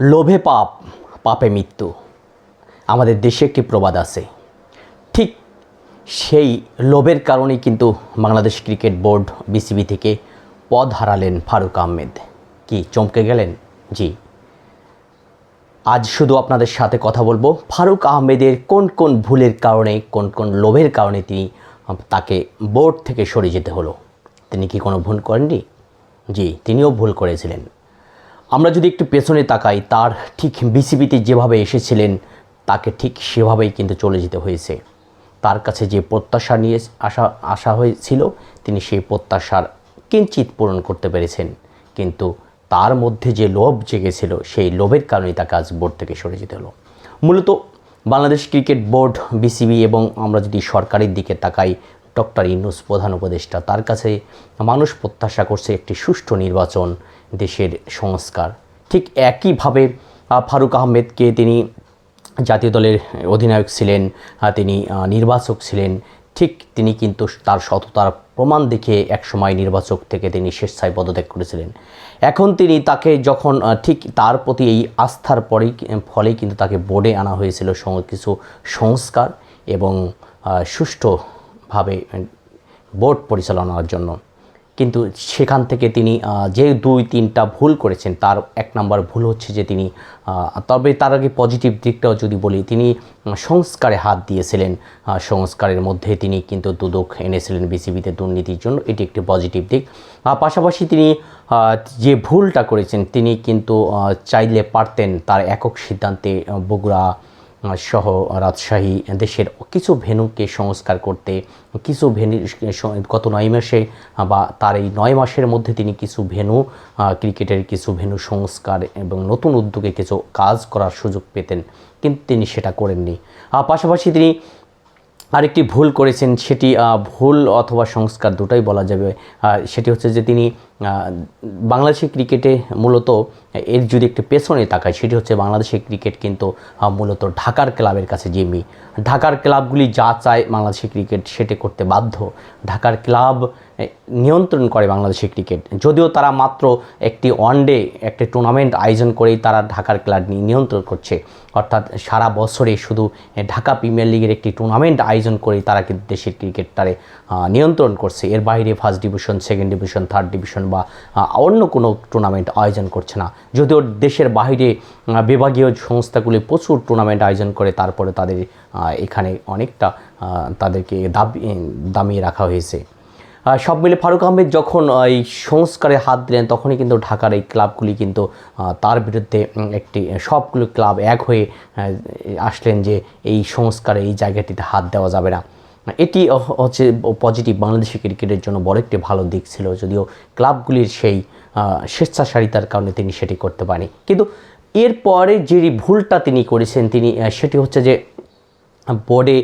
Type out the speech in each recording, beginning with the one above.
লোভে পাপ, পাপে মৃত্যু। আমাদের দেশে একটি প্রবাদ আছে। ঠিক সেই লোভের কারণেই কিন্তু বাংলাদেশ ক্রিকেট বোর্ড বিসিবি থেকে পদ হারালেন ফারুক আহমেদ। কি, চমকে গেলেন? জি। আজ শুধু আপনাদের সাথে কথা বলব, ফারুক আহমেদের কোন কোন ভুলের কারণে, কোন কোন লোভের কারণে তিনি তাকে বোর্ড থেকে সরে যেতে হলো? তিনি কি কোনো ভুল করেননি? জি, তিনিও ভুল করেছিলেন। আমরা যদি একটু পেছনে তাকাই, তার ঠিক বিসিবিতে যেভাবে এসেছিলেন, তাকে ঠিক সেভাবেই কিন্তু চলে যেতে হয়েছে। তার কাছে যে প্রত্যাশা নিয়ে আসা আসা হয়েছিল, তিনি সেই প্রত্যাশার কিঞ্চিত পূরণ করতে পেরেছেন। কিন্তু তার মধ্যে যে লোভ জেগেছিল, সেই লোভের কারণেই তাকে আজ বোর্ড থেকে সরে যেতে হলো। মূলত বাংলাদেশ ক্রিকেট বোর্ড, বিসিবি এবং আমরা যদি সরকারের দিকে তাকাই ডক্টর ইনুস প্রধান উপদেষ্টা তার কাছে মানুষ প্রত্যাশা করছে একটি সুষ্ঠু নির্বাচন দেশের সংস্কার। ঠিক একইভাবে ফারুক আহমেদকে তিনি জাতীয় দলের অধিনায়ক ছিলেন তিনি নির্বাচক ছিলেন। ঠিক তিনি কিন্তু তার সততার প্রমাণ দেখে একসময় নির্বাচক থেকে তিনি স্বেচ্ছায় পদত্যাগ করেছিলেন। এখন তিনি তাকে যখন ঠিক তার প্রতি এই আস্থার পরেই ফলেই কিন্তু তাকে বোর্ডে আনা হয়েছিল কিছু সংস্কার এবং আহ, সুষ্ঠুভাবে বোর্ড পরিচালনার জন্য। কিন্তু সেখান থেকে তিনি যে দুই তিনটা ভুল করেছেন, তার এক নাম্বার ভুল হচ্ছে যে তিনি তবে তার আগে পজিটিভ দিকটাও যদি বলি, তিনি সংস্কারে হাত দিয়েছিলেন। সংস্কারের মধ্যে তিনি কিন্তু দুদক এনেছিলেন বিসিবিতে দুর্নীতির জন্য, এটি একটি পজিটিভ দিক। পাশাপাশি তিনি যে ভুলটা করেছেন, তিনি কিন্তু চাইলে পারতেন তার একক সিদ্ধান্তে বগুড়া সহ রাজশাহী দেশের কিছু ভেন্যুকে সংস্কার করতে কিছু ভেনু গত নয় মাসে বা তার এই নয় মাসের মধ্যে তিনি কিছু আহ, ক্রিকেটের কিছু ভেন্যু সংস্কার এবং নতুন উদ্যোগে কিছু কাজ করার সুযোগ পেতেন কিন্তু তিনি সেটা করেননি। পাশাপাশি তিনি আরেকটি ভুল করেছেন সেটি ভুল অথবা সংস্কার দুটোই বলা যাবে। সেটি হচ্ছে যে তিনি বাংলাদেশের ক্রিকেটে মূলত এর যদি একটু পেছনে তাকায় সেটি হচ্ছে বাংলাদেশের ক্রিকেট কিন্তু মূলত ঢাকার ক্লাবের কাছে জিম্মি। ঢাকার ক্লাবগুলি যা চায় বাংলাদেশের ক্রিকেট সেটি করতে বাধ্য। ঢাকার ক্লাব নিয়ন্ত্রণ করে বাংলাদেশের ক্রিকেট। যদিও তারা মাত্র একটি ওয়ানডে একটি টুর্নামেন্ট আয়োজন করেই তারা ঢাকার ক্লাব নিয়ন্ত্রণ করছে। অর্থাৎ সারা বছরে শুধু ঢাকা প্রিমিয়ার লিগের একটি টুর্নামেন্ট আয়োজন করেই তারা কিন্তু দেশের ক্রিকেটটারে নিয়ন্ত্রণ করছে। এর বাইরে first division, second division, third division বা অন্য কোনো টুর্নামেন্ট আয়োজন করছে না। যদিও দেশের বাইরে বিভাগীয় সংস্থাগুলি প্রচুর টুর্নামেন্ট আয়োজন করে, তারপরে তাদের এখানে অনেকটা তাদেরকে দাবি, দামিয়ে রাখা হয়েছে। সব মিলে ফারুক আহমেদ যখন এই সংস্কারে হাত দিলেন, তখনই কিন্তু ঢাকার এই ক্লাবগুলি কিন্তু তার বিরুদ্ধে একটি, সবগুলো ক্লাব এক হয়ে আসলেন যে এই সংস্কারে এই জায়গাটিতে হাত দেওয়া যাবে না। এটি হচ্ছে পজিটিভ বাংলাদেশি ক্রিকেটের জন্য বড় একটি ভালো দিক ছিল, যদিও ক্লাবগুলির সেই স্বেচ্ছাসারিতার কারণে তিনি সেটি করতে পারেনি। কিন্তু এরপরে যে ভুলটা তিনি করেছেন, তিনি সেটি হচ্ছে যে বোর্ডে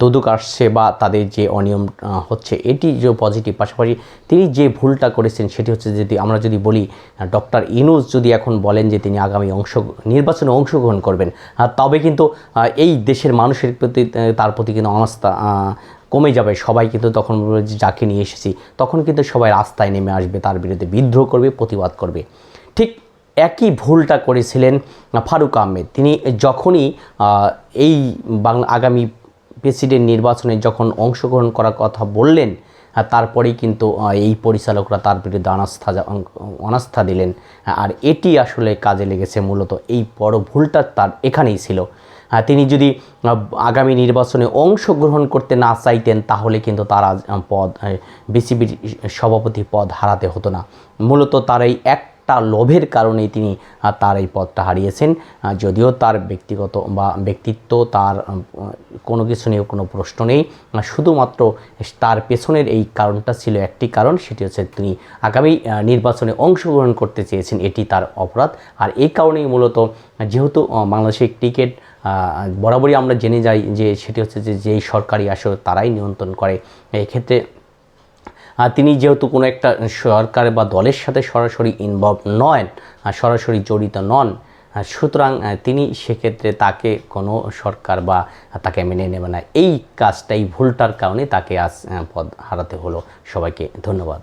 দুদক আসছে বা তাদের যে অনিয়ম হচ্ছে, এটি যে পজিটিভ পাশাপাশি তিনি যে ভুলটা করেছেন সেটি হচ্ছে যদি, আমরা যদি বলি ডক্টর ইনুস যদি এখন বলেন যে তিনি আগামী অংশ, নির্বাচনে অংশগ্রহণ করবেন তবে কিন্তু এই দেশের মানুষের প্রতি তার প্রতি কিন্তু অনাস্থা কমে যাবে। সবাই কিন্তু তখন যাকে নিয়ে এসেছি? তখন কিন্তু সবাই রাস্তায় নেমে আসবে, তার বিরুদ্ধে বিদ্রোহ করবে, প্রতিবাদ করবে। ঠিক একই ভুলটা করেছিলেন ফারুক আহমেদ। তিনি যখনই এই বাংলা আগামী প্রেসিডেন্ট নির্বাচনে যখন অংশগ্রহণ করার কথা বললেন তারপরেই কিন্তু এই পরিচালকরা তার বিরুদ্ধে অনাস্থা অনাস্থা দিলেন। আর এটি আসলে কাজে লেগেছে মূলত এই বড় ভুলটা তার এখানেই ছিল। তিনি যদি আগামী নির্বাচনে অংশগ্রহণ করতে না চাইতেন, তাহলে কিন্তু তার পদ বিসিবির সভাপতি পদ হারাতে হতো না। মূলত তার এই একটা লোভের কারণেই তিনি তার এই পদটা হারিয়েছেন। যদিও তার ব্যক্তিগত বা ব্যক্তিত্ব তার কোনো কিছু নিয়ে কোনো প্রশ্ন নেই। শুধুমাত্র তার পেছনের এই কারণটা ছিল একটি কারণ সেটি হচ্ছে তিনি আগামী নির্বাচনে অংশগ্রহণ করতে চেয়েছেন এটি তার অপরাধ। আর এই কারণেই মূলত যেহেতু বাংলাদেশের আহ, বরাবরই আমরা জেনে যাই যে সেটি হচ্ছে যে যেই সরকারি আসর তারাই নিয়ন্ত্রণ করে এক্ষেত্রে তিনি যেহেতু কোনো একটা সরকার বা দলের সাথে সরাসরি ইনভলভ নন সরাসরি জড়িত নন সুতরাং তিনি সেক্ষেত্রে তাকে কোনো সরকার বা তাকে মেনে নেবে না। এই কাজটা এই ভুলটার কারণে তাকে আজ পদ হারাতে হলো। সবাইকে ধন্যবাদ।